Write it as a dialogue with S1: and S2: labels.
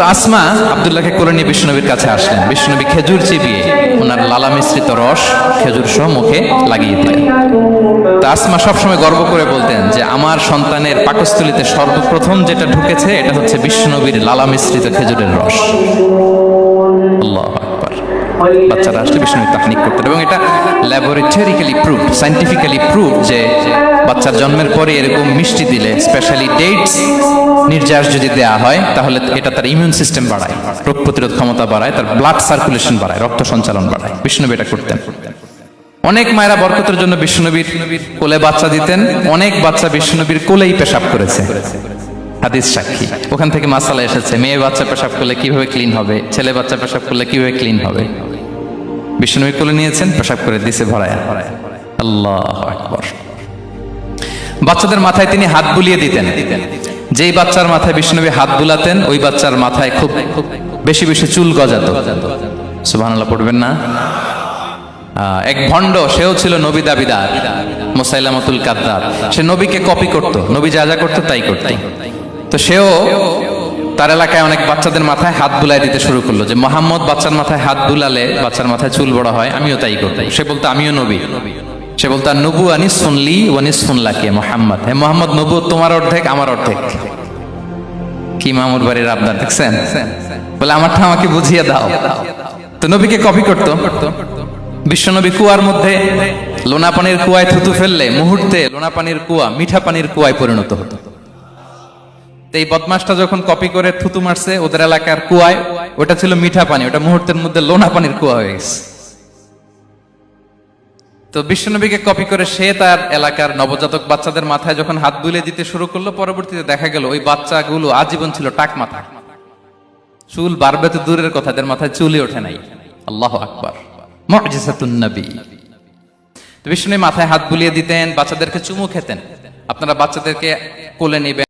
S1: তো আসমা আবদুল্লাহকে করে নিয়ে বিষ্ণুনবীর কাছে আসলেন। বিষ্ণুনবী খেজুর চিবিয়ে ওনার লালা মিশ্রিত রস খেজুর সহ মুখে লাগিয়ে দিলেন। তো আসমা সবসময় গর্ব করে বলতেন যে, আমার সন্তানের পাকস্থলিতে সর্বপ্রথম যেটা ঢুকেছে, এটা হচ্ছে বিষ্ণুনবীর লালা মিশ্রিত খেজুরের রস। আল্লাহ বাচ্চারা আসলে বিষ্ণু তাকনিক করতেন এবং এটা ল্যাবরেটরিক্যালি প্রুভ সাইন্টিফিক্যালি প্রুভ যে বাচ্চার জন্মের পরে এরকম মিষ্টি দিলে স্পেশালি ডেটস নির্যাস যদি দেয়া হয়, তাহলে এটা তার ইমিউন সিস্টেম বাড়ায়, রোগ প্রতিরোধ ক্ষমতা বাড়ায়, তার ব্লাড সার্কুলেশন বাড়ায়, রক্ত সঞ্চালন বাড়ায়। বিষ্ণুবী এটা করতেন। অনেক মায়েরা বরকতের জন্য বিষ্ণুনবীর কোলে বাচ্চা দিতেন, অনেক বাচ্চা বিষ্ণুনবীর কোলেই পেশাব করেছে। হাদিস সাক্ষী, ওখান থেকে মাসালা এসেছে, মেয়ে বাচ্চা পেশাব করলে কীভাবে ক্লিন হবে, ছেলে বাচ্চা পেশাব করলে কীভাবে ক্লিন হবে? বিষ্ণুনবী কোলে নিয়েছেন, পেশাব করে দিছে ভরায়া। আল্লাহ বাচ্চাদের মাথায় তিনি হাত বুলিয়ে দিতেন। যেই বাচ্চার মাথায় বিষ্ণুনবী হাত বুলাতেন, ওই বাচ্চার মাথায় খুব বেশি বেশি চুল গজাত। সুবহানাল্লাহ, পড়বেন না? এক ভণ্ড, সেও ছিল নবী দাবিদার, মোসাইলামতুল কাদ্দাব সে নবীকে কপি করত, নবী যা যা করতো তাই করত। তো সেও তার এলাকায় অনেক বাচ্চাদের মাথায় হাত বুলাই দিতে শুরু করল যে, মোহাম্মদ, বাচ্চার মাথায় হাত বুলালে বাচ্চার মাথায় চুল বড় হয়, আমিও তাই করতাম সে বলতো, আমিও নবী। সে বলতো নবু আনিস শুনলি ওয়ানিস শুনলা কে মোহাম্মদ। হে মোহাম্মদ, নবু তোমার অর্ধেক, আমার অর্ধেক। কি মামুর বাড়ির আবদার, দেখছেন? বলে, আমারটা আমাকে বুঝিয়ে দাও। তো নবীকে কপি করতো। বিশ্বনবী কুয়ার মধ্যে লোনা পানির কুয়ায় থুতু ফেললে মুহূর্তে লোনা পানির কুয়া মিঠা পানির কুয়ায় পরিণত হতো। তো এই বদমাসটা যখন কপি করে থুতু মারছে ওদের এলাকার কুয়ায়, ওটা ছিল মিঠা পানি, ওটা মুহূর্তের মধ্যে লোনা পানির কুয়া হয়ে গেছে। তো বিশ্বনবীকে কপি করে সে তার এলাকার নবজাতক বাচ্চাদের মাথায় যখন হাত বুলিয়ে দিতে শুরু করল, পরবর্তীতে দেখা গেল ওই বাচ্চাগুলো আজীবন ছিল টাক মাথা। চুল বাড়বে তো দূরের কথা, এদের মাথায় চুলই ওঠে নাই। আল্লাহ আকবার। বিষ্ণু মাথায় হাত বুলিয়ে দিতেন, বাচ্চাদেরকে চুমু খেতেন। আপনারা বাচ্চাদেরকে কোলে নেবেন।